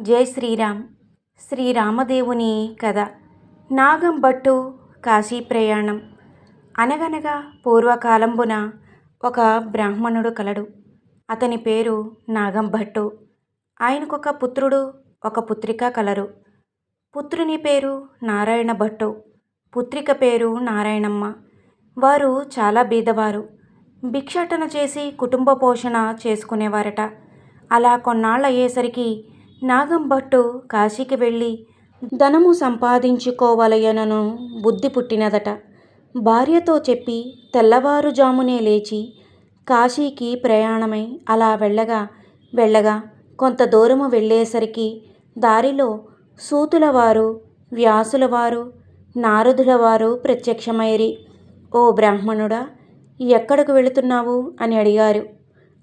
జై శ్రీరామ్. శ్రీరామదేవుని కథ. నాగం భట్టు కాశీ ప్రయాణం. అనగనగా పూర్వకాలంబున ఒక బ్రాహ్మణుడు కలడు. అతని పేరు నాగం భట్టు. ఆయనకొక పుత్రుడు ఒక పుత్రిక కలరు. పుత్రుని పేరు నారాయణ భట్టు. పుత్రిక పేరు నారాయణమ్మ. వారు చాలా బీదవారు. భిక్షాటన చేసి కుటుంబ పోషణ చేసుకునేవారట. అలా కొన్నాళ్ళు అయ్యేసరికి నాగంభట్టు కాశీకి వెళ్ళి ధనము సంపాదించుకోవలయనను బుద్ధి పుట్టినదట. భార్యతో చెప్పి తెల్లవారుజామునే లేచి కాశీకి ప్రయాణమై అలా వెళ్ళగా వెళ్ళగా కొంత దూరము వెళ్ళేసరికి దారిలో సూతులవారు వ్యాసులవారు నారదులవారు ప్రత్యక్షమైరి ఓ బ్రాహ్మణుడా ఎక్కడకు వెళుతున్నావు? అని అడిగారు.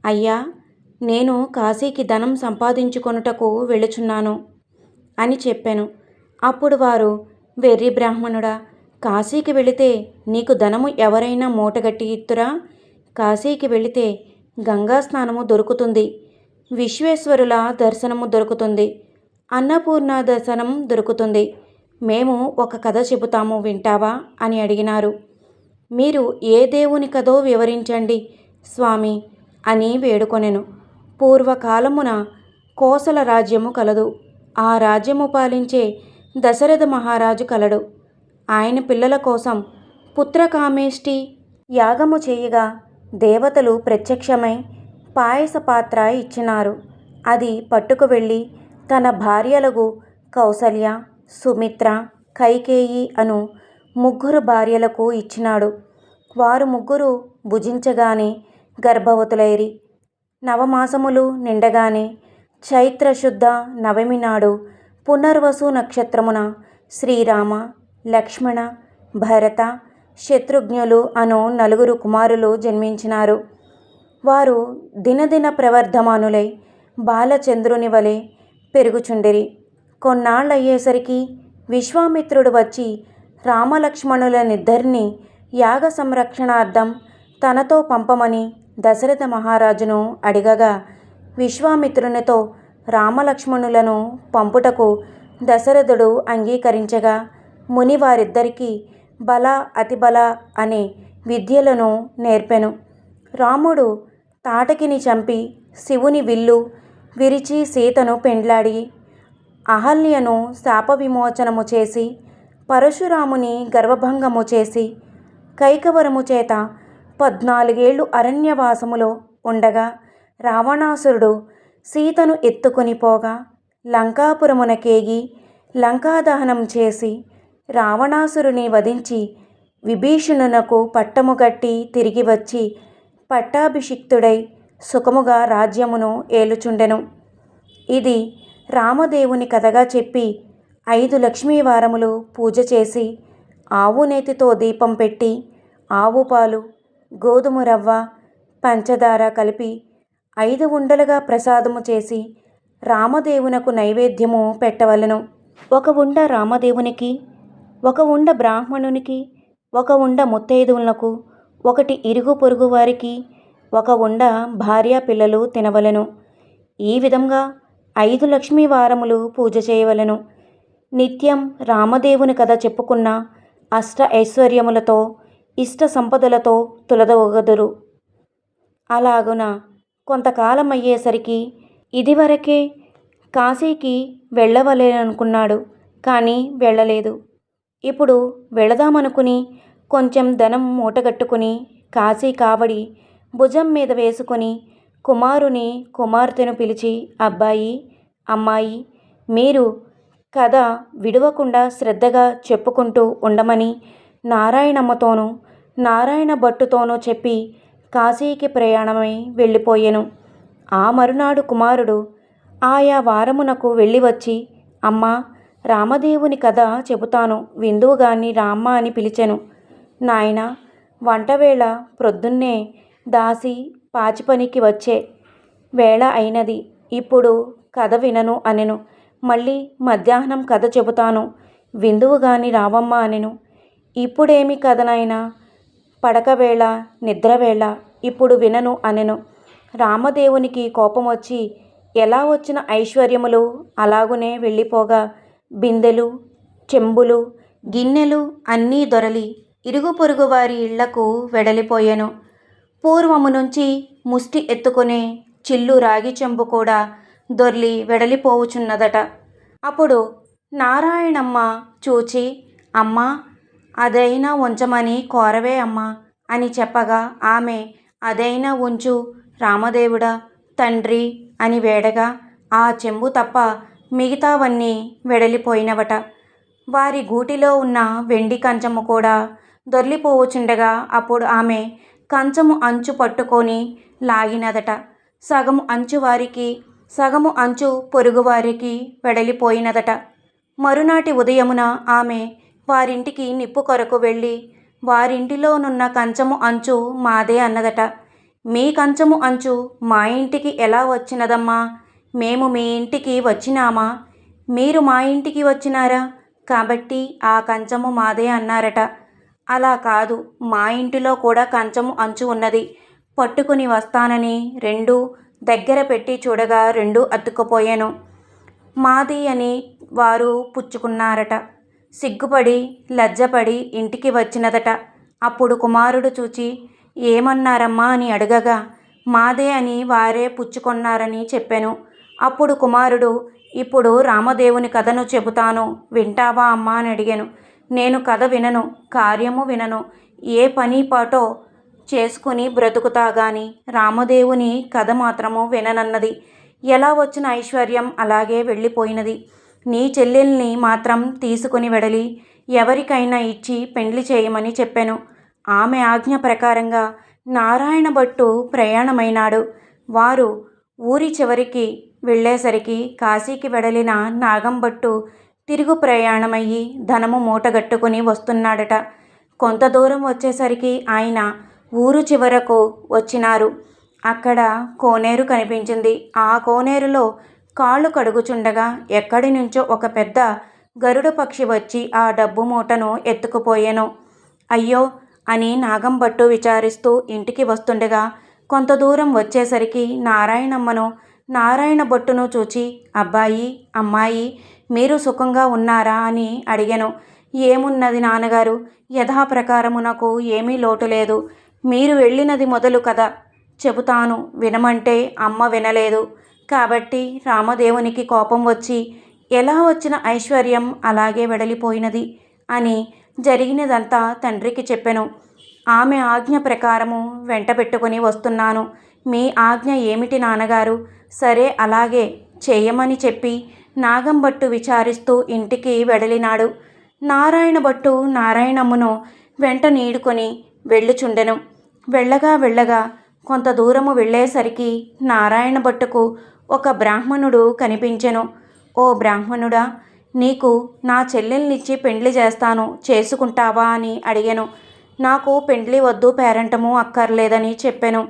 అయ్యా నేను కాశీకి ధనం సంపాదించుకొనుటకు వెళుచున్నాను అని చెప్పాను. అప్పుడు వారు వెర్రి బ్రాహ్మణుడా కాశీకి వెళితే నీకు ధనము ఎవరైనా మూటగట్టి ఇత్తురా? కాశీకి వెళితే గంగా స్నానము దొరుకుతుంది విశ్వేశ్వరుల దర్శనము దొరుకుతుంది అన్నపూర్ణ దర్శనం దొరుకుతుంది. మేము ఒక కథ చెబుతాము వింటావా అని అడిగినారు. మీరు ఏ దేవుని కథో వివరించండి స్వామి అని వేడుకొనెను. పూర్వకాలమున కోసల రాజ్యము కలదు. ఆ రాజ్యము పాలించే దశరథ మహారాజు కలడు. ఆయన పిల్లల కోసం పుత్రకామేష్టి యాగము చేయగా దేవతలు ప్రత్యక్షమై పాయస పాత్ర ఇచ్చినారు. అది పట్టుకు వెళ్ళి తన భార్యలకు కౌసల్య సుమిత్ర కైకేయి అను ముగ్గురు భార్యలకు ఇచ్చినాడు. వారు ముగ్గురు భుజించగానే గర్భవతులైరి. నవమాసములు నిండగానే చైత్రశుద్ధ నవమి నాడు పునర్వసు నక్షత్రమున శ్రీరామ లక్ష్మణ భరత శత్రుఘ్నులు అను నలుగురు కుమారులు జన్మించినారు. వారు దినదిన ప్రవర్ధమానులై బాలచంద్రుని వలె పెరుగుచుండిరి. కొన్నాళ్ళయ్యేసరికి విశ్వామిత్రుడు వచ్చి రామలక్ష్మణులనిద్దరినీ యాగ సంరక్షణార్థం తనతో పంపమని దశరథ మహారాజును అడిగగా విశ్వామిత్రునితో రామలక్ష్మణులను పంపుటకు దశరథుడు అంగీకరించగా ముని వారిద్దరికీ బల అతిబల అనే విద్యలను నేర్పెను. రాముడు తాటకిని చంపి శివుని విల్లు విరిచి సీతను పెండ్లాడి అహల్యను శాప విమోచనము చేసి పరశురాముని గర్వభంగము చేసి కైకవరము చేత పద్నాలుగేళ్ళు అరణ్యవాసములో ఉండగా రావణాసురుడు సీతను ఎత్తుకొని పోగా లంకాపురమునకేగి లంకాదహనం చేసి రావణాసురుని వధించి విభీషణునకు పట్టము కట్టి తిరిగి వచ్చి పట్టాభిషిక్తుడై సుఖముగా రాజ్యమును ఏలుచుండెను. ఇది రామదేవుని కథగా చెప్పి ఐదు లక్ష్మీవారములు పూజ చేసి ఆవు నేతితో దీపం పెట్టి ఆవు పాలు గోధుమ రవ్వ పంచదార కలిపి ఐదు ఉండలుగా ప్రసాదము చేసి రామదేవునకు నైవేద్యము పెట్టవలెను. ఒక ఉండ రామదేవునికి ఒక ఉండ బ్రాహ్మణునికి ఒక ఉండ ముత్తైదువులకు ఒకటి ఇరుగు పొరుగు వారికి ఒక ఉండ భార్య పిల్లలు తినవలెను. ఈ విధంగా ఐదు లక్ష్మీ వారములు పూజ చేయవలెను. నిత్యం రామదేవుని కథ చెప్పుకున్న అష్ట ఐశ్వర్యములతో ఇష్ట సంపదలతో తులదొగదురు అలాగున కొంతకాలం అయ్యేసరికి ఇదివరకే కాశీకి వెళ్ళవలేననుకున్నాడు కానీ వెళ్ళలేదు. ఇప్పుడు వెళదామనుకుని కొంచెం ధనం మూటగట్టుకుని కాశీ కావడి భుజం మీద వేసుకొని కుమారుని కుమార్తెను పిలిచి అబ్బాయి అమ్మాయి మీరు కథ విడవకుండా శ్రద్ధగా చెప్పుకుంటూ ఉండమని నారాయణమ్మతోనూ నారాయణ భట్టుతోనూ చెప్పి కాశీకి ప్రయాణమై వెళ్ళిపోయెను. ఆ మరునాడు కుమారుడు ఆయా వారమునకు వెళ్ళి వచ్చి అమ్మా రామదేవుని కథ చెబుతాను విందువుగాని రామ్మ అని పిలిచెను. నాయన వంటవేళ ప్రొద్దున్నే దాసి పాచిపనికి వచ్చే వేళ అయినది. ఇప్పుడు కథ వినను అనెను. మళ్ళీ మధ్యాహ్నం కథ చెబుతాను. విందువు గాని రావమ్మ అనెను. ఇప్పుడేమి కథనైనా పడకవేళ నిద్రవేళ ఇప్పుడు వినను అనెను. రామదేవునికి కోపం వచ్చి ఎలా వచ్చిన ఐశ్వర్యములు? అలాగునే వెళ్ళిపోగా. బిందెలు చెంబులు గిన్నెలు అన్నీ దొరలి ఇరుగు పొరుగు వారి ఇళ్ళకు వెడలిపోయెను. పూర్వము నుంచి ముష్టి ఎత్తుకునే చిల్లు రాగి చెంబు కూడా దొర్లి వెడలిపోవుచున్నదట. అప్పుడు నారాయణమ్మ చూచి అమ్మా అదైనా ఉంచమని కోరవే అమ్మా అని చెప్పగా ఆమె అదైనా ఉంచు రామదేవుడా తండ్రి అని వేడగా ఆ చెంబు తప్ప మిగతావన్నీ వెడలిపోయినవట. వారి గూటిలో ఉన్న వెండి కంచము కూడా దొర్లిపోవచుండగా అప్పుడు ఆమె కంచము అంచు పట్టుకొని లాగినదట. సగము అంచు వారికి సగము అంచు పొరుగువారికి వెడలిపోయినదట. మరునాటి ఉదయమున ఆమె వారింటికి నిప్పు కొరకు వెళ్ళి వారింటిలోనున్న కంచము అంచు మాదే అన్నదట. మీ కంచము అంచు మా ఇంటికి ఎలా వచ్చినదమ్మా? మేము మీ ఇంటికి వచ్చినామా? మీరు మా ఇంటికి వచ్చినారా? కాబట్టి ఆ కంచము మాదే అన్నారట. అలా కాదు మా ఇంటిలో కూడా కంచము అంచు ఉన్నది. పట్టుకుని వస్తానని రెండు దగ్గర పెట్టి చూడగా రెండు అతుక్కుపోయాను. మాది అని వారు పుచ్చుకున్నారట. సిగ్గుపడి లజ్జపడి ఇంటికి వచ్చినదట. అప్పుడు కుమారుడు చూచి ఏమన్నారమ్మా? అని అడగగా మాదే అని వారే పుచ్చుకొన్నారని చెప్పాను. అప్పుడు కుమారుడు ఇప్పుడు రామదేవుని కథను చెబుతాను. వింటావా అమ్మా? అని అడిగాను. నేను కథ వినను కార్యము వినను. ఏ పని పాటో చేసుకుని బ్రతుకుతా గాని రామదేవుని కథ మాత్రము విననన్నది. ఎలా వచ్చిన ఐశ్వర్యం? అలాగే వెళ్ళిపోయినది. నీ చెల్లెల్ని మాత్రం తీసుకుని వెడలి ఎవరికైనా ఇచ్చి పెండ్లి చేయమని చెప్పాను. ఆమె ఆజ్ఞ ప్రకారంగా నారాయణ భట్టు ప్రయాణమైనాడు. వారు ఊరి చివరికి వెళ్ళేసరికి కాశీకి వెడలిన నాగంభట్టు తిరుగు ప్రయాణమయ్యి ధనము మూటగట్టుకుని వస్తున్నాడట. కొంత దూరం వచ్చేసరికి ఆయన ఊరు చివరకు వచ్చినారు. అక్కడ కోనేరు కనిపించింది. ఆ కోనేరులో కాళ్ళు కడుగుచుండగా ఎక్కడి నుంచో ఒక పెద్ద గరుడ పక్షి వచ్చి ఆ డబ్బు మూటను ఎత్తుకుపోయాను. అయ్యో! అని నాగంబట్టు విచారిస్తూ ఇంటికి వస్తుండగా కొంత దూరం వచ్చేసరికి నారాయణమ్మను నారాయణ భట్టును చూచి అబ్బాయి అమ్మాయి మీరు సుఖంగా ఉన్నారా? అని అడిగాను. ఏమున్నది నాన్నగారు? యథాప్రకారము నాకు ఏమీ లోటు లేదు. మీరు వెళ్ళినది మొదలు కదా చెబుతాను వినమంటే అమ్మ వినలేదు. కాబట్టి రామదేవునికి కోపం వచ్చి ఎలా వచ్చిన ఐశ్వర్యం అలాగే వెడలిపోయినది? అని జరిగినదంతా తండ్రికి చెప్పెను. ఆమె ఆజ్ఞ ప్రకారము వెంట పెట్టుకుని వస్తున్నాను. మీ ఆజ్ఞ ఏమిటి నాన్నగారు? సరే అలాగే చేయమని చెప్పి నాగంభట్టు విచారిస్తూ ఇంటికి వెడలినాడు. నారాయణ భట్టు నారాయణమ్మను వెంట నీడుకొని వెళ్ళుచుండెను. వెళ్ళగా వెళ్ళగా కొంత దూరము వెళ్ళేసరికి నారాయణ భట్టుకు ఒక బ్రాహ్మణుడు కనిపించెను. ఓ బ్రాహ్మణుడా నీకు నా చెల్లెల్నిచ్చి పెండ్లి చేస్తాను చేసుకుంటావా? అని అడిగాను. నాకు పెండ్లి వద్దు పేరంటము అక్కర్లేదని చెప్పాను.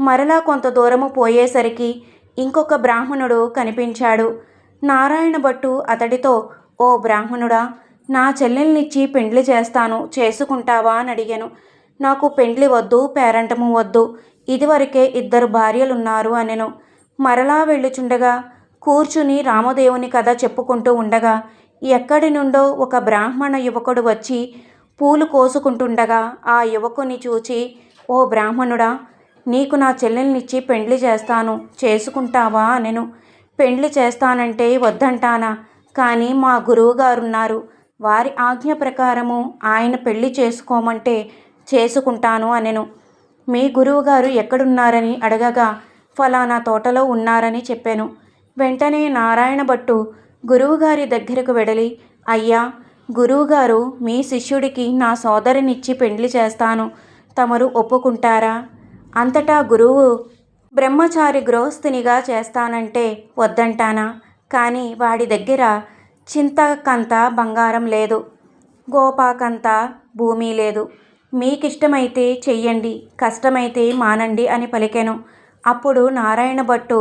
మరలా కొంత దూరము పోయేసరికి ఇంకొక బ్రాహ్మణుడు కనిపించాడు. నారాయణ భట్టు అతడితో ఓ బ్రాహ్మణుడా నా చెల్లెల్నిచ్చి పెండ్లి చేస్తాను చేసుకుంటావా? అని అడిగాను. నాకు పెండ్లి వద్దు పేరంటము వద్దు. ఇదివరకే ఇద్దరు భార్యలున్నారు అనెను. మరలా వెళ్ళుచుండగా కూర్చుని రామదేవుని కథ చెప్పుకుంటూ ఉండగా ఎక్కడి నుండో ఒక బ్రాహ్మణ యువకుడు వచ్చి పూలు కోసుకుంటుండగా ఆ యువకుని చూచి ఓ బ్రాహ్మణుడా నీకు నా చెల్లెల్నిచ్చి పెండ్లి చేస్తాను. చేసుకుంటావా అనెను. పెండ్లి చేస్తానంటే వద్దంటానా. కానీ మా గురువుగారున్నారు. వారి ఆజ్ఞ ప్రకారము ఆయన పెళ్ళి చేసుకోమంటే చేసుకుంటాను అనెను. మీ గురువుగారు ఎక్కడున్నారని అడగగా ఫలానా తోటలో ఉన్నారని చెప్పాను. వెంటనే నారాయణ భట్టు గురువుగారి దగ్గరకు వెడలి అయ్యా గురువుగారు మీ శిష్యుడికి నా సోదరినిచ్చి పెండ్లి చేస్తాను. తమరు ఒప్పుకుంటారా? అంతటా గురువు బ్రహ్మచారి గృహస్థునిగా చేస్తానంటే వద్దంటానా? కానీ వాడి దగ్గర చింతకంత బంగారం లేదు. గోపాకంత భూమి లేదు. మీకిష్టమైతే చెయ్యండి కష్టమైతే మానండి అని పలికెను. అప్పుడు నారాయణ భట్టు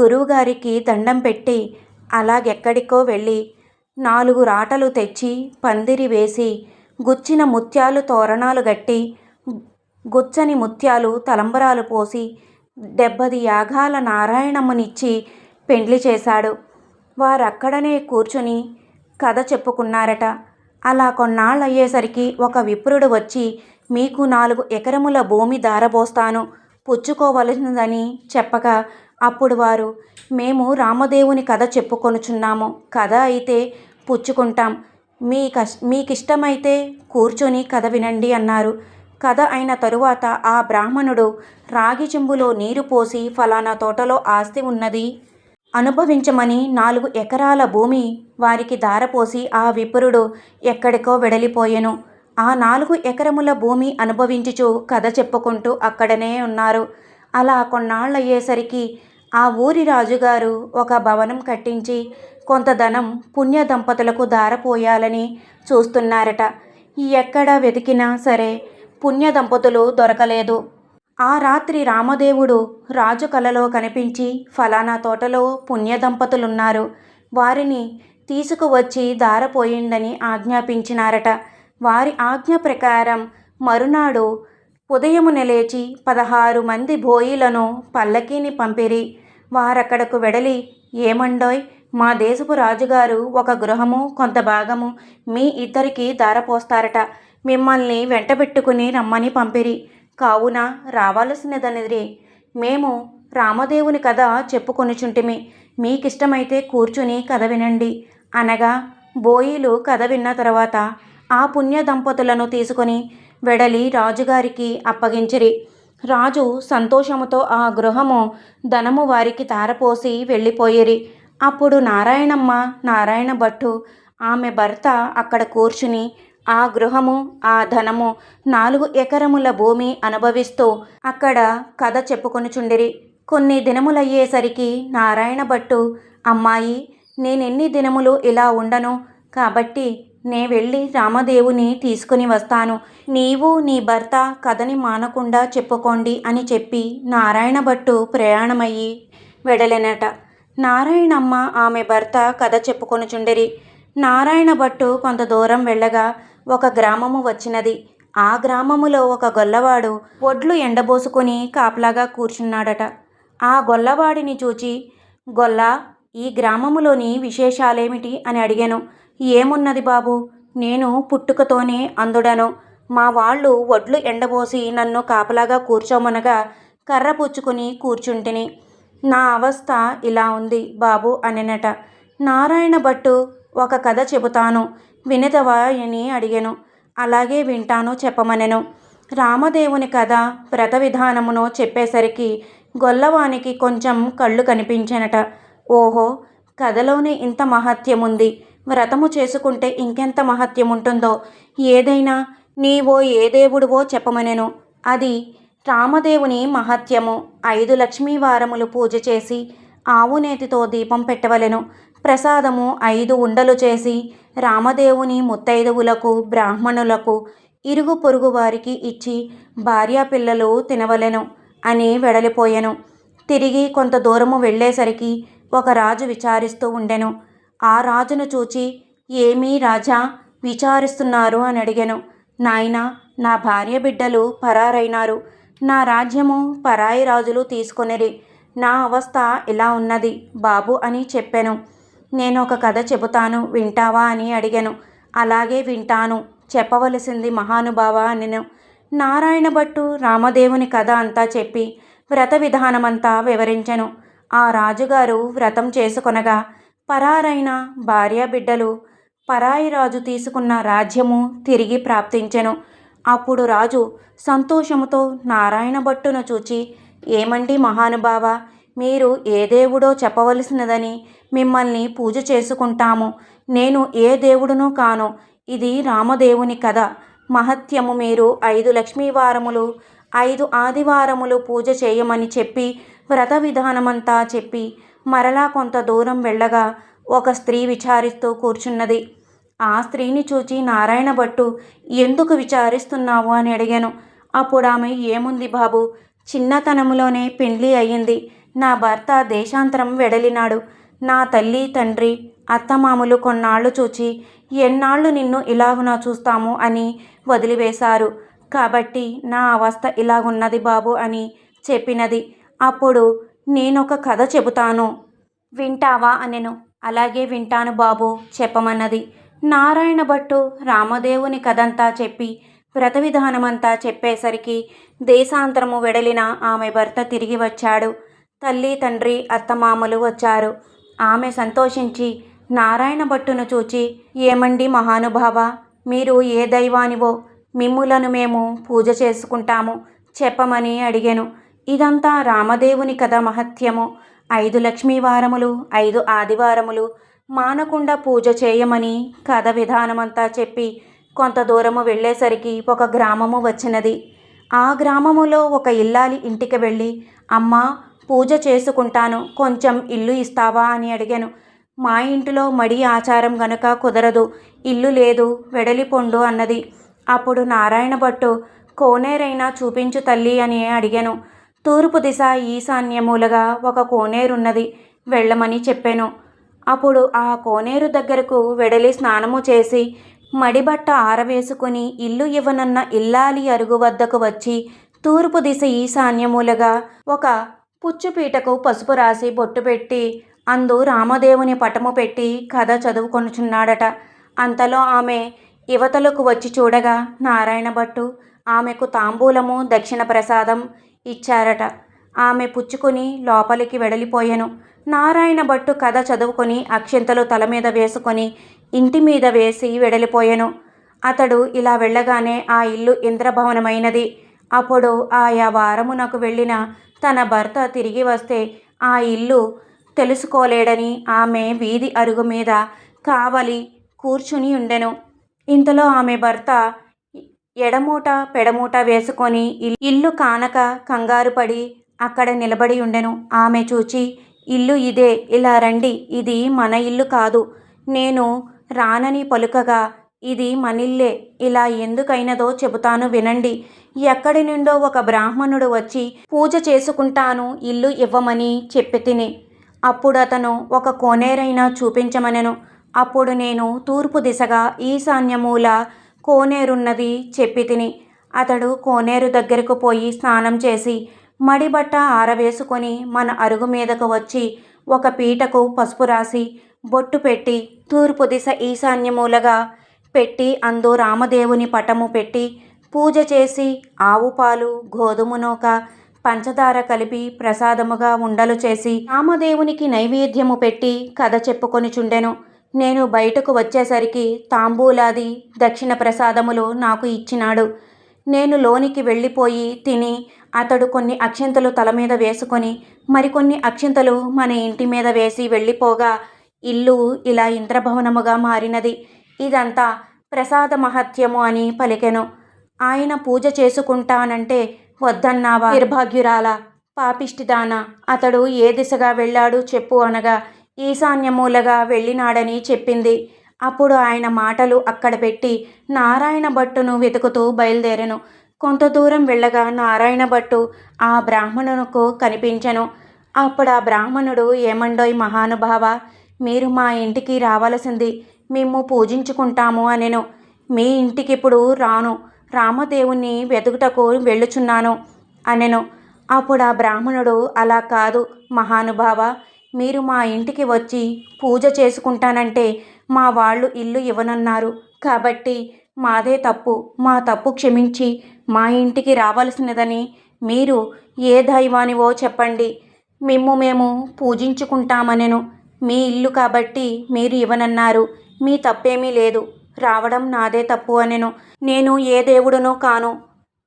గురువుగారికి దండం పెట్టి అలాగెక్కడికో వెళ్ళి నాలుగు రాటలు తెచ్చి పందిరి వేసి గుచ్చిన ముత్యాలు తోరణాలు గట్టి గుచ్చని ముత్యాలు తలంబరాలు పోసి డెబ్బది యాగాల నారాయణమ్మనిచ్చి పెండ్లి చేశాడు. వారక్కడనే కూర్చుని కథ చెప్పుకున్నారట. అలా కొన్నాళ్ళయ్యేసరికి ఒక విప్రుడు వచ్చి మీకు నాలుగు ఎకరముల భూమి దారబోస్తాను పుచ్చుకోవలసిందని చెప్పగా అప్పుడు వారు మేము రామదేవుని కథ చెప్పుకొనుచున్నాము. కథ అయితే పుచ్చుకుంటాం. మీ కష్ మీకిష్టమైతే కూర్చొని కథ వినండి అన్నారు. కథ అయిన తరువాత ఆ బ్రాహ్మణుడు రాగి చెంబులో నీరు పోసి ఫలానా తోటలో ఆస్తి ఉన్నది అనుభవించమని నాలుగు ఎకరాల భూమి వారికి దారపోసి ఆ విపురుడు ఎక్కడికో వెడలిపోయెను. ఆ నాలుగు ఎకరముల భూమి అనుభవించుచు కథ చెప్పుకుంటూ అక్కడనే ఉన్నారు. అలా కొన్నాళ్ళయ్యేసరికి ఆ ఊరి రాజుగారు ఒక భవనం కట్టించి కొంత ధనం పుణ్య దంపతులకు దారపోయాలని చూస్తున్నారట. ఎక్కడ వెతికినా సరే పుణ్య దంపతులు దొరకలేదు. ఆ రాత్రి రామదేవుడు రాజు కలలో కనిపించి ఫలానా తోటలో పుణ్య దంపతులున్నారు. వారిని తీసుకువచ్చి దారపోయిందని ఆజ్ఞాపించినారట. వారి ఆజ్ఞ ప్రకారం మరునాడు ఉదయమున లేచి పదహారు మంది భోయిలను పల్లకీని పంపిరి. వారక్కడకు వెడలి ఏమండోయ్ మా దేశపు రాజుగారు ఒక గృహము కొంత భాగము మీ ఇద్దరికి దారపోస్తారట మిమ్మల్ని వెంటబెట్టుకుని రమ్మని పంపిరి. కావున రావాల్సినదనిది మేము రామదేవుని కథ చెప్పుకొనుచుంటిమి. మీకిష్టమైతే కూర్చుని కథ వినండి. అనగా బోయిలు కథ విన్న తర్వాత ఆ పుణ్య దంపతులను తీసుకొని వెడలి రాజుగారికి అప్పగించిరి. రాజు సంతోషముతో ఆ గృహము ధనము వారికి తారపోసి వెళ్ళిపోయిరి. అప్పుడు నారాయణమ్మ నారాయణ భట్టు ఆమె భర్త అక్కడ కూర్చుని ఆ గృహము ఆ ధనము నాలుగు ఎకరముల భూమి అనుభవిస్తూ అక్కడ కథ చెప్పుకొనుచుండిరి. కొన్ని దినములయ్యేసరికి నారాయణ భట్టు అమ్మాయి నేనెన్ని దినములు ఇలా ఉండను కాబట్టి నే వెళ్ళి రామదేవుని తీసుకుని వస్తాను. నీవు నీ భర్త కథని మానకుండా చెప్పుకోండి అని చెప్పి నారాయణ భట్టు ప్రయాణమయ్యి వెడలెనట. నారాయణమ్మ ఆమె భర్త కథ చెప్పుకొనుచుండిరి నారాయణ భట్టు కొంత దూరం వెళ్ళగా ఒక గ్రామము వచ్చినది. ఆ గ్రామములో ఒక గొల్లవాడు ఒడ్లు ఎండబోసుకొని కాపలాగా కూర్చున్నాడట. ఆ గొల్లవాడిని చూచి గొల్ల ఈ గ్రామములోని విశేషాలేమిటి? అని అడిగాను. ఏమున్నది బాబు? నేను పుట్టుకతోనే అందుడను. మా వాళ్ళు వడ్లు ఎండబోసి నన్ను కాపలాగా కూర్చోమనగా కర్ర పుచ్చుకొని కూర్చుంటిని. నా అవస్థ ఇలా ఉంది బాబు అనినట. నారాయణ భట్టు ఒక కథ చెబుతాను వినదవా అని అడిగాను. అలాగే వింటాను చెప్పమనెను. రామదేవుని కథ వ్రత విధానమును చెప్పేసరికి గొల్లవానికి కొంచెం కళ్ళు కనిపించనట. ఓహో కథలోనే ఇంత మహత్యం ఉంది వ్రతము చేసుకుంటే ఇంకెంత మహత్యం ఉంటుందో ఏదైనా నీవో ఏ దేవుడివో చెప్పమనెను. అది రామదేవుని మహత్యము. ఐదు లక్ష్మీ వారములు పూజ చేసి ఆవునేతితో దీపం పెట్టవలెను. ప్రసాదము ఐదు ఉండలు చేసి రామదేవుని ముత్తైదువులకు బ్రాహ్మణులకు ఇరుగు పొరుగు వారికి ఇచ్చి భార్యా పిల్లలు తినవలెను అని వెడలిపోయెను. తిరిగి కొంత దూరము వెళ్ళేసరికి ఒక రాజు విచారిస్తూ ఉండెను. ఆ రాజును చూచి ఏమీ రాజా? విచారిస్తున్నారు? అని అడిగాను. నాయన నా భార్య బిడ్డలు పరారైనారు. నా రాజ్యము పరాయి రాజులు తీసుకొనిరి. నా అవస్థ ఇలా ఉన్నది బాబు అని చెప్పాను. నేను ఒక కథ చెబుతాను వింటావా? అని అడిగాను. అలాగే వింటాను. చెప్పవలసింది మహానుభావ? అనెను. నారాయణ భట్టు రామదేవుని కథ అంతా చెప్పి వ్రత విధానమంతా వివరించెను. ఆ రాజుగారు వ్రతం చేసుకొనగా పరారైన భార్యాబిడ్డలు పరాయి రాజు తీసుకున్న రాజ్యము తిరిగి ప్రాప్తించెను. అప్పుడు రాజు సంతోషముతో నారాయణ భట్టును చూచి ఏమండి మహానుభావ మీరు ఏ దేవుడో చెప్పవలసినదని మిమ్మల్ని పూజ చేసుకుంటాము. నేను ఏ దేవుడునూ కాను. ఇది రామదేవుని కథ. మహత్యము మీరు ఐదు లక్ష్మీవారములు ఐదు ఆదివారములు పూజ చేయమని చెప్పి వ్రత విధానమంతా చెప్పి మరలా కొంత దూరం వెళ్ళగా ఒక స్త్రీ విచారిస్తూ కూర్చున్నది. ఆ స్త్రీని చూచి నారాయణ భట్టు ఎందుకు విచారిస్తున్నావు? అని అడిగాను. అప్పుడు ఆమె ఏముంది బాబు చిన్నతనములోనే పెండ్లి అయ్యింది. నా భర్త దేశాంతరం వెడలినాడు. నా తల్లి తండ్రి అత్తమామలు కొన్నాళ్ళు చూచి ఎన్నాళ్ళు నిన్ను ఇలాగునా చూస్తాము? అని వదిలివేశారు. కాబట్టి నా అవస్థ ఇలాగున్నది బాబు అని చెప్పినది. అప్పుడు నేనొక కథ చెబుతాను. వింటావా అనెను. అలాగే వింటాను బాబు చెప్పమన్నది. నారాయణ భట్టు రామదేవుని కథంతా చెప్పి వ్రత విధానమంతా చెప్పేసరికి దేశాంతరము వెడలిన ఆమె భర్త తిరిగి వచ్చాడు. తల్లి తండ్రి అత్తమామలు వచ్చారు. ఆమె సంతోషించి నారాయణ భట్టును చూచి ఏమండి మహానుభావ మీరు ఏ దైవానివో? మిమ్ములను మేము పూజ చేసుకుంటాము. చెప్పమని అడిగాను. ఇదంతా రామదేవుని కథ మహత్యము. ఐదు లక్ష్మీవారములు ఐదు ఆదివారములు మానకుండా పూజ చేయమని కథ విధానమంతా చెప్పి కొంత దూరము వెళ్ళేసరికి ఒక గ్రామము వచ్చినది. ఆ గ్రామములో ఒక ఇల్లాలి ఇంటికి వెళ్ళి అమ్మా పూజ చేసుకుంటాను కొంచెం ఇల్లు ఇస్తావా? అని అడిగాను. మా ఇంటిలో మడి ఆచారం గనుక కుదరదు ఇల్లు లేదు వెడలిపొండు అన్నది. అప్పుడు నారాయణ భట్టు కోనేరైనా చూపించు తల్లి అని అడిగాను. తూర్పు దిశ ఈశాన్యమూలగా ఒక కోనేరున్నది. వెళ్ళమని చెప్పాను. అప్పుడు ఆ కోనేరు దగ్గరకు వెడలి స్నానము చేసి మడిబట్ట ఆరవేసుకుని ఇల్లు ఇవ్వనన్న ఇల్లాలి అరుగు వద్దకు వచ్చి తూర్పు దిశ ఈశాన్యమూలగా ఒక పుచ్చుపీటకు పసుపు రాసి బొట్టు పెట్టి అందు రామదేవుని పటము పెట్టి కథ చదువుకొనుచున్నాడట. అంతలో ఆమె యువతలకు వచ్చి చూడగా నారాయణ భట్టు ఆమెకు తాంబూలము దక్షిణ ప్రసాదం ఇచ్చారట. ఆమె పుచ్చుకొని లోపలికి వెడలిపోయాను. నారాయణ భట్టు కథ చదువుకొని అక్షింతలు తల మీద వేసుకొని ఇంటి మీద వేసి వెడలిపోయెను. అతడు ఇలా వెళ్ళగానే ఆ ఇల్లు ఇంద్రభవనమైనది. అప్పుడు ఆయా వారమునకు వెళ్ళిన తన భర్త తిరిగి వస్తే ఆ ఇల్లు తెలుసుకోలేడని ఆమె వీధి అరుగు మీద కావలి కూర్చుని ఉండెను. ఇంతలో ఆమె భర్త ఎడమూట పెడమూట వేసుకొని ఇల్లు కానక కంగారు పడి అక్కడ నిలబడి ఉండెను. ఆమె చూచి ఇల్లు ఇదే ఇలా రండి. ఇది మన ఇల్లు కాదు. నేను రానని పలుకగా ఇది మనిల్లే. ఇలా ఎందుకైనదో చెబుతాను వినండి. ఎక్కడి నుండో ఒక బ్రాహ్మణుడు వచ్చి పూజ చేసుకుంటాను ఇల్లు ఇవ్వమని చెప్పి తిని. అప్పుడు అతను ఒక కోనేరైనా చూపించమనెను. అప్పుడు నేను తూర్పు దిశగా ఈశాన్యమూల కోనేరున్నది? చెప్పి తిని. అతడు కోనేరు దగ్గరకు పోయి స్నానం చేసి మడిబట్ట ఆరవేసుకొని మన అరుగు మీదకు వచ్చి ఒక పీటకు పసుపు రాసి బొట్టు పెట్టి తూర్పు దిశ ఈశాన్యమూలగా పెట్టి అందు రామదేవుని పటము పెట్టి పూజ చేసి ఆవు పాలు గోధుమ నూక పంచదార కలిపి ప్రసాదముగా ఉండలు చేసి రామదేవునికి నైవేద్యము పెట్టి కథ చెప్పుకొని చుండెను నేను బయటకు వచ్చేసరికి తాంబూలాది దక్షిణ ప్రసాదములు నాకు ఇచ్చినాడు. నేను లోనికి వెళ్ళిపోయి తిని అతడు కొన్ని అక్షింతలు తల మీద వేసుకొని మరికొన్ని అక్షింతలు మన ఇంటి మీద వేసి వెళ్ళిపోగా ఇల్లు ఇలా ఇంద్రభవనముగా మారినది. ఇదంతా ప్రసాద మహత్యము అని పలికెను. ఆయన పూజ చేసుకుంటానంటే వద్దన్నావా? నిర్భాగ్యురాల పాపిష్టిదాన అతడు ఏ దిశగా వెళ్ళాడు చెప్పు అనగా ఈశాన్యమూలగా వెళ్ళినాడని చెప్పింది. అప్పుడు ఆయన మాటలు అక్కడ పెట్టి నారాయణ భట్టును వెతుకుతూ బయలుదేరెను. కొంత దూరం వెళ్ళగా నారాయణ భట్టు ఆ బ్రాహ్మణునకు కనిపించెను. అప్పుడు ఆ బ్రాహ్మణుడు ఏమండోయ్ మహానుభావ మీరు మా ఇంటికి రావలసింది మేము పూజించుకుంటాము అనెను. మీ ఇంటికిప్పుడు రాను. రామదేవుణ్ణి వెతుకుటకు వెళ్ళుచున్నాను అనెను. అప్పుడు ఆ బ్రాహ్మణుడు అలా కాదు మహానుభావ మీరు మా ఇంటికి వచ్చి పూజ చేసుకుంటానంటే మా వాళ్ళు ఇల్లు ఇవ్వనన్నారు. కాబట్టి మాదే తప్పు. మా తప్పు క్షమించి మా ఇంటికి రావాల్సినదని మీరు ఏ దైవానివో చెప్పండి. మిమ్ము మేము పూజించుకుంటామనెను. మీ ఇల్లు కాబట్టి మీరు ఇవ్వనన్నారు. మీ తప్పేమీ లేదు. రావడం నాదే తప్పు అనెను. నేను ఏ దేవుడునో కాను.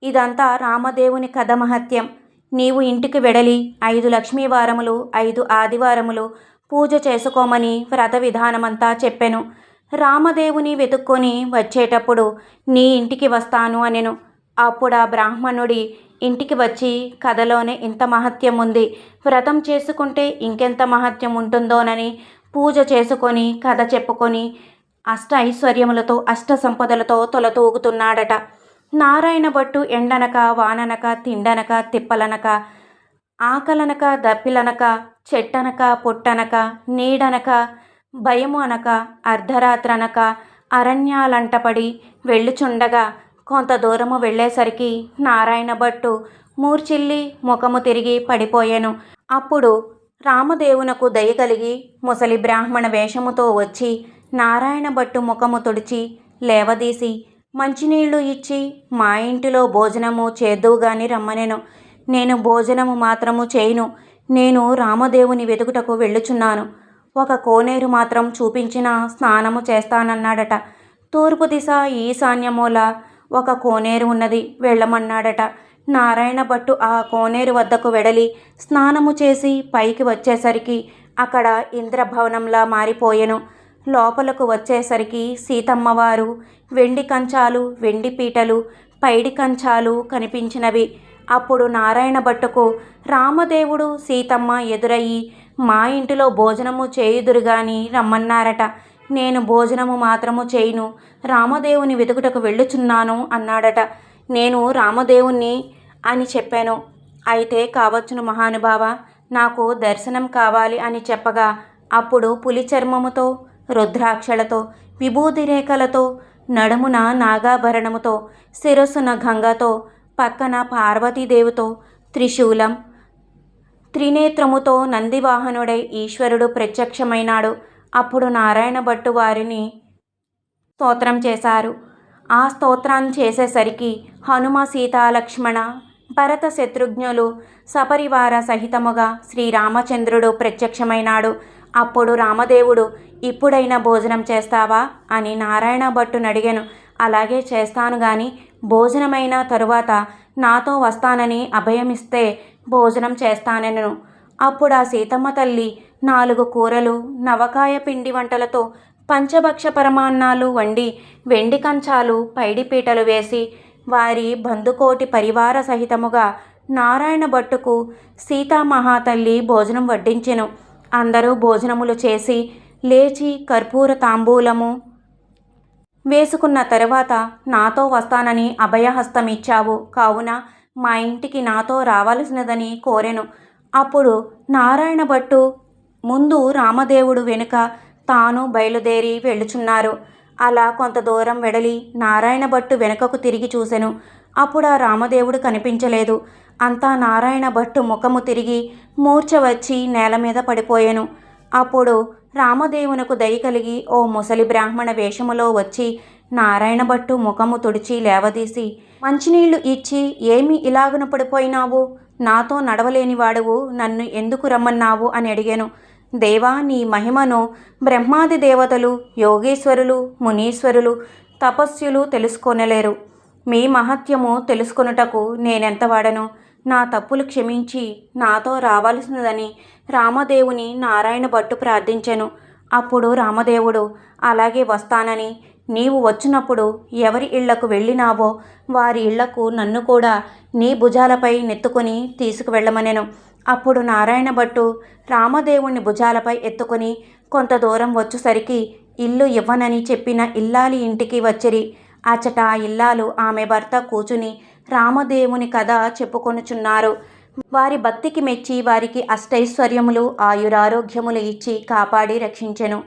ఇదంతా రామదేవుని కథ మహత్యం. నీవు ఇంటికి వెడలి ఐదు లక్ష్మీవారములు ఐదు ఆదివారములు పూజ చేసుకోమని వ్రత విధానమంతా చెప్పెను. రామదేవుని వెతుక్కొని వచ్చేటప్పుడు నీ ఇంటికి వస్తాను అనెను. అప్పుడు ఆ బ్రాహ్మణుడి ఇంటికి వచ్చి కథలోనే ఇంత మహత్యం ఉంది వ్రతం చేసుకుంటే ఇంకెంత మహత్యం ఉంటుందోనని పూజ చేసుకొని కథ చెప్పుకొని అష్ట ఐశ్వర్యములతో అష్ట సంపదలతో తొలతూగుతున్నాడట. నారాయణ భట్టు ఎండనక వాననక తిండనక తిప్పలనక ఆకలనక దప్పిలనక చెట్టనక పుట్టనక నీడనక భయము అనక అర్ధరాత్రనక అరణ్యాలంటపడి వెళ్ళుచుండగా కొంత దూరము వెళ్ళేసరికి నారాయణ భట్టు మూర్చిల్లి ముఖము తిరిగి పడిపోయాను. అప్పుడు రామదేవునకు దయ కలిగి ముసలి బ్రాహ్మణ వేషముతో వచ్చి నారాయణ భట్టు ముఖము తుడిచి లేవదీసి మంచినీళ్ళు ఇచ్చి మా ఇంటిలో భోజనము చేద్దువుగాని రమ్మనెను. నేను భోజనము మాత్రము చేయను. నేను రామదేవుని వెతుకుటకు వెళ్ళుచున్నాను. ఒక కోనేరు మాత్రం చూపించిన స్నానము చేస్తానన్నాడట. తూర్పు దిశ ఈశాన్యమూల ఒక కోనేరు ఉన్నది వెళ్ళమన్నాడట. నారాయణ భట్టు ఆ కోనేరు వద్దకు వెడలి స్నానము చేసి పైకి వచ్చేసరికి అక్కడ ఇంద్రభవనంలా మారిపోయెను. లోపలకు వచ్చేసరికి సీతమ్మవారు వెండి కంచాలు వెండి పీటలు పైడి కంచాలు కనిపించినవి. అప్పుడు నారాయణ భట్టుకు రామదేవుడు సీతమ్మ ఎదురయ్యి మా ఇంటిలో భోజనము చేయుదురుగాని రమ్మన్నారట. నేను భోజనము మాత్రము చేయను రామదేవుని వెతుకుటకు వెళ్ళుచున్నాను అన్నాడట. నేను రామదేవుణ్ణి అని చెప్పాను. అయితే కావచ్చును మహానుభావ నాకు దర్శనం కావాలి అని చెప్పగా అప్పుడు పులి చర్మముతో రుద్రాక్షలతో విభూతి రేఖలతో నడుమున నాగాభరణముతో శిరస్సున గంగతో పక్కన పార్వతీదేవితో త్రిశూలం త్రినేత్రముతో నందివాహనుడై ఈశ్వరుడు ప్రత్యక్షమైనాడు. అప్పుడు నారాయణ భట్టు వారిని స్తోత్రం చేశారు. ఆ స్తోత్రాన్ని చేసేసరికి హనుమ సీతాలక్ష్మణ భరత శత్రుఘ్నులు సపరివార సహితముగా శ్రీరామచంద్రుడు ప్రత్యక్షమైనాడు. అప్పుడు రామదేవుడు ఇప్పుడైనా భోజనం చేస్తావా? అని నారాయణ భట్టును అడిగాను. అలాగే చేస్తాను గాని భోజనమైన తరువాత నాతో వస్తానని అభయమిస్తే భోజనం చేస్తానెను. అప్పుడు ఆ సీతమ్మ తల్లి నాలుగు కూరలు నవకాయ పిండి వంటలతో పంచభక్ష పరమాన్నాలు వండి వెండి కంచాలు పైడిపీటలు వేసి వారి బంధుకోటి పరివార సహితముగా నారాయణ భట్టుకు సీతామహాతల్లి భోజనం వడ్డించెను. అందరూ భోజనములు చేసి లేచి కర్పూర తాంబూలము వేసుకున్న తరువాత నాతో వస్తానని అభయహస్తం ఇచ్చావు కావున మా ఇంటికి నాతో రావాల్సినదని కోరెను. అప్పుడు నారాయణ భట్టు ముందు రామదేవుడు వెనుక తాను బయలుదేరి వెళ్ళుచున్నారు. అలా కొంత దూరం వెడలి నారాయణ భట్టు వెనుకకు తిరిగి చూసెను. అప్పుడు ఆ రామదేవుడు కనిపించలేదు. అంతా నారాయణ భట్టు ముఖము తిరిగి మూర్ఛ వచ్చి నేల మీద పడిపోయాను. అప్పుడు రామదేవునకు దయ కలిగి ఓ ముసలి బ్రాహ్మణ వేషములో వచ్చి నారాయణ భట్టు ముఖము తుడిచి లేవదీసి మంచినీళ్ళు ఇచ్చి ఏమి ఇలాగున పడిపోయినావు? నాతో నడవలేని వాడువు నన్ను ఎందుకు రమ్మన్నావు? అని అడిగాను. దేవా నీ మహిమను బ్రహ్మాది దేవతలు యోగేశ్వరులు మునీశ్వరులు తపస్సులు తెలుసుకొనలేరు. మీ మహత్యము తెలుసుకొనుటకు నేనెంత వాడను? నా తప్పులు క్షమించి నాతో రావాల్సినదని రామదేవుని నారాయణ భట్టు ప్రార్థించెను. అప్పుడు రామదేవుడు అలాగే వస్తానని. నీవు వచ్చినప్పుడు ఎవరి ఇళ్ళకు వెళ్ళినావో వారి ఇళ్ళకు నన్ను కూడా నీ భుజాలపై నెత్తుకొని తీసుకువెళ్ళమనెను. అప్పుడు నారాయణ భట్టు రామదేవుణ్ణి భుజాలపై ఎత్తుకొని కొంత దూరం వచ్చేసరికి ఇల్లు ఇవ్వనని చెప్పిన ఇల్లాలి ఇంటికి వచ్చిరి. అచట ఆ ఇల్లాలు ఆమె భర్త కూచుని రామదేవుని కథ చెప్పుకొనుచున్నారు. వారి భక్తికి మెచ్చి వారికి అష్టైశ్వర్యములు ఆయురారోగ్యములు ఇచ్చి కాపాడి రక్షించెను.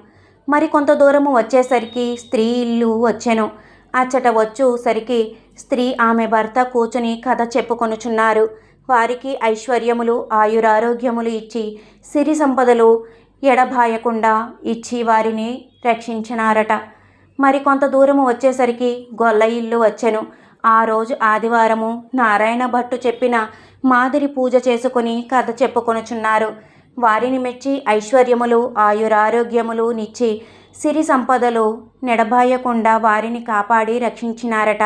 మరి కొంత దూరము వచ్చేసరికి స్త్రీ ఇల్లు వచ్చెను. అచ్చట వచ్చేసరికి స్త్రీ ఆమె భర్త కూర్చుని కథ చెప్పుకొనుచున్నారు. వారికి ఐశ్వర్యములు ఆయురారోగ్యములు ఇచ్చి సిరి సంపదలు ఎడబాయకుండా ఇచ్చి వారిని రక్షించినారట. మరి కొంత దూరము వచ్చేసరికి గొల్ల ఇల్లు వచ్చెను. ఆ రోజు ఆదివారము నారాయణ భట్టు చెప్పిన మాదిరి పూజ చేసుకుని కథ చెప్పుకొనుచున్నారు. వారిని మెచ్చి ఐశ్వర్యములు ఆయురారోగ్యములు నిచ్చి సిరి సంపదలు నెడబాయకుండా వారిని కాపాడి రక్షించినారట.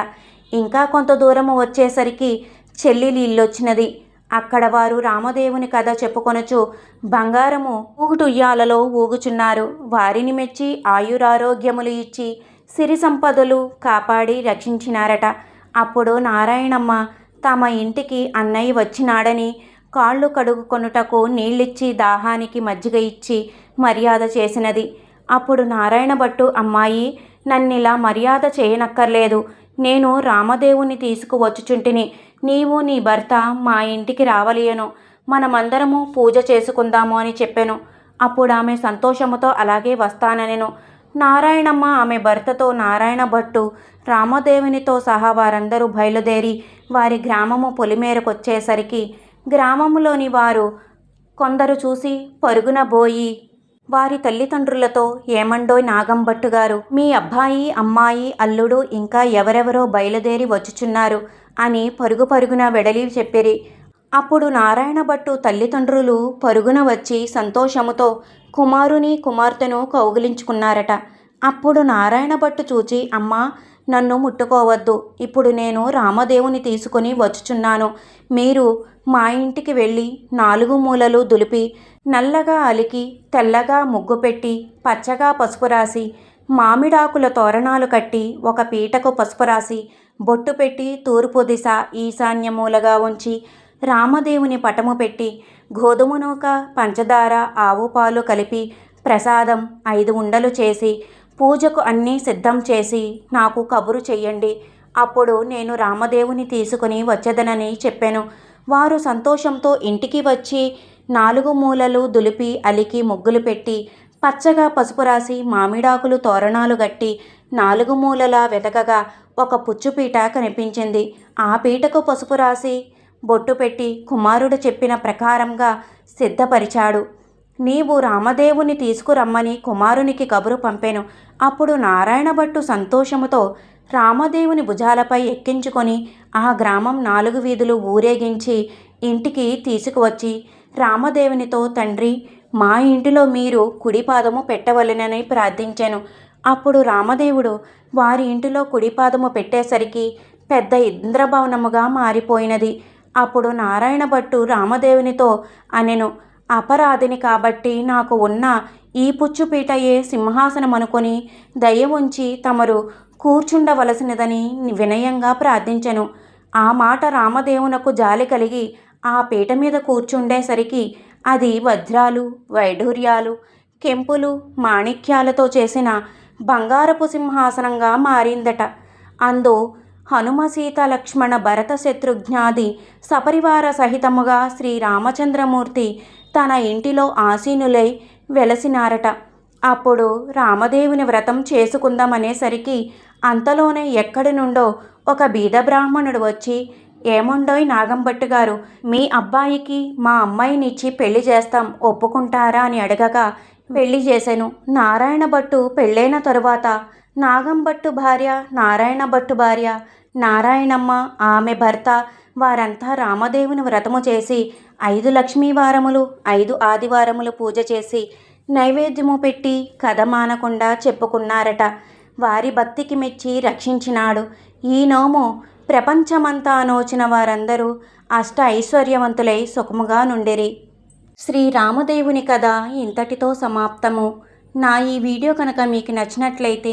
ఇంకా కొంత దూరము వచ్చేసరికి చెల్లిలి ఇల్లొచ్చినది అక్కడ వారు రామదేవుని కథ చెప్పుకొనుచు బంగారము ఊగుటుయ్యాలలో ఊగుచున్నారు. వారిని మెచ్చి ఆయురారోగ్యములు ఇచ్చి సిరి సంపదలు కాపాడి రక్షించినారట. అప్పుడు నారాయణమ్మ తమ ఇంటికి అన్నయ్య వచ్చినాడని కాళ్ళు కడుగుకొనుటకు నీళ్ళిచ్చి దాహానికి మజ్జిగ ఇచ్చి మర్యాద చేసినది. అప్పుడు నారాయణ భట్టు అమ్మాయి నన్నిలా మర్యాద చేయనక్కర్లేదు. నేను రామదేవుని తీసుకువచ్చుచుంటిని. నీవు నీ భర్త మా ఇంటికి రావలియను. మనమందరము పూజ చేసుకుందాము అని చెప్పాను. అప్పుడు ఆమె సంతోషముతో అలాగే వస్తాననెను. నారాయణమ్మ ఆమె భర్తతో నారాయణ భట్టు రామదేవునితో సహా వారందరూ బయలుదేరి వారి గ్రామము పొలిమేరకొచ్చేసరికి గ్రామములోని వారు కొందరు చూసి పరుగున బోయి వారి తల్లిదండ్రులతో ఏమండోయ్ నాగంభట్టు గారు? మీ అబ్బాయి అమ్మాయి అల్లుడు ఇంకా ఎవరెవరో బయలుదేరి వచ్చుచున్నారు అని పరుగు పరుగున వెడలి చెప్పిరి. అప్పుడు నారాయణ భట్టు తల్లిదండ్రులు పరుగున వచ్చి సంతోషముతో కుమారుని కుమార్తెను కౌగిలించుకున్నారట. అప్పుడు నారాయణ భట్టు చూచి అమ్మ నన్ను ముట్టుకోవద్దు. ఇప్పుడు నేను రామదేవుని తీసుకుని వచ్చుచున్నాను. మీరు మా ఇంటికి వెళ్ళి నాలుగు మూలలు దులిపి నల్లగా అలికి తెల్లగా ముగ్గు పెట్టి పచ్చగా పసుపు రాసి మామిడాకుల తోరణాలు కట్టి ఒక పీటకు పసుపు రాసి బొట్టు పెట్టి తూర్పు దిశ ఈశాన్యమూలగా ఉంచి రామదేవుని పటము పెట్టి గోధుమ నూక పంచదార ఆవు పాలు కలిపి ప్రసాదం ఐదు ఉండలు చేసి పూజకు అన్నీ సిద్ధం చేసి నాకు కబురు చెయ్యండి. అప్పుడు నేను రామదేవుని తీసుకుని వచ్చేదనని చెప్పాను. వారు సంతోషంతో ఇంటికి వచ్చి నాలుగు మూలలు దులిపి అలికి ముగ్గులు పెట్టి పచ్చగా పసుపు రాసి మామిడాకులు తోరణాలు గట్టి నాలుగు మూలలా వెతకగా ఒక పుచ్చుపీట కనిపించింది. ఆ పీటకు పసుపు రాసి బొట్టు పెట్టి కుమారుడు చెప్పిన ప్రకారంగా సిద్ధపరిచాడు. నీవు రామదేవుని తీసుకురమ్మని కుమారునికి కబురు పంపాను. అప్పుడు నారాయణ భట్టు సంతోషముతో రామదేవుని భుజాలపై ఎక్కించుకొని ఆ గ్రామం నాలుగు వీధులు ఊరేగించి ఇంటికి తీసుకువచ్చి రామదేవునితో తండ్రి మా ఇంటిలో మీరు కుడిపాదము పెట్టవలెనని ప్రార్థించాను. అప్పుడు రామదేవుడు వారి ఇంటిలో కుడిపాదము పెట్టేసరికి పెద్ద ఇంద్రభవనముగా మారిపోయినది. అప్పుడు నారాయణ భట్టు రామదేవునితో అనెను అపరాధిని కాబట్టి నాకు ఉన్న ఈ పుచ్చుపీటయే సింహాసనం అనుకొని దయ ఉంచి తమరు కూర్చుండవలసినదని వినయంగా ప్రార్థించెను. ఆ మాట రామదేవునకు జాలి కలిగి ఆ పీట మీద కూర్చుండేసరికి అది వజ్రాలు వైఢూర్యాలు కెంపులు మాణిక్యాలతో చేసిన బంగారపు సింహాసనంగా మారిందట. అందు హనుమ సీత లక్ష్మణ భరత శత్రుఘ్నాది సపరివార సహితముగా శ్రీ రామచంద్రమూర్తి తన ఇంటిలో ఆసీనులై వెలసినారట. అప్పుడు రామదేవుని వ్రతం చేసుకుందామనేసరికి అంతలోనే ఎక్కడి నుండో ఒక బీద బ్రాహ్మణుడు వచ్చి ఏముండోయ్ నాగంభట్టు గారు మీ అబ్బాయికి మా అమ్మాయినిచ్చి పెళ్ళి చేస్తాం ఒప్పుకుంటారా? అని అడగగా పెళ్ళి చేశాను. నారాయణ భట్టు పెళ్ళైన తరువాత నాగంభట్టు భార్య నారాయణ భట్టు భార్య నారాయణమ్మ ఆమె భర్త వారంతా రామదేవుని వ్రతము చేసి ఐదు లక్ష్మీ వారములు ఐదు ఆదివారములు పూజ చేసి నైవేద్యము పెట్టి కథ మానకుండా చెప్పుకున్నారట. వారి భక్తికి మెచ్చి రక్షించినాడు. ఈ నోము ప్రపంచమంతా నోచిన వారందరూ అష్ట ఐశ్వర్యవంతులై సుఖముగా నుండిరి. శ్రీ రామదేవుని కథ ఇంతటితో సమాప్తము. నా ఈ వీడియో కనుక మీకు నచ్చినట్లయితే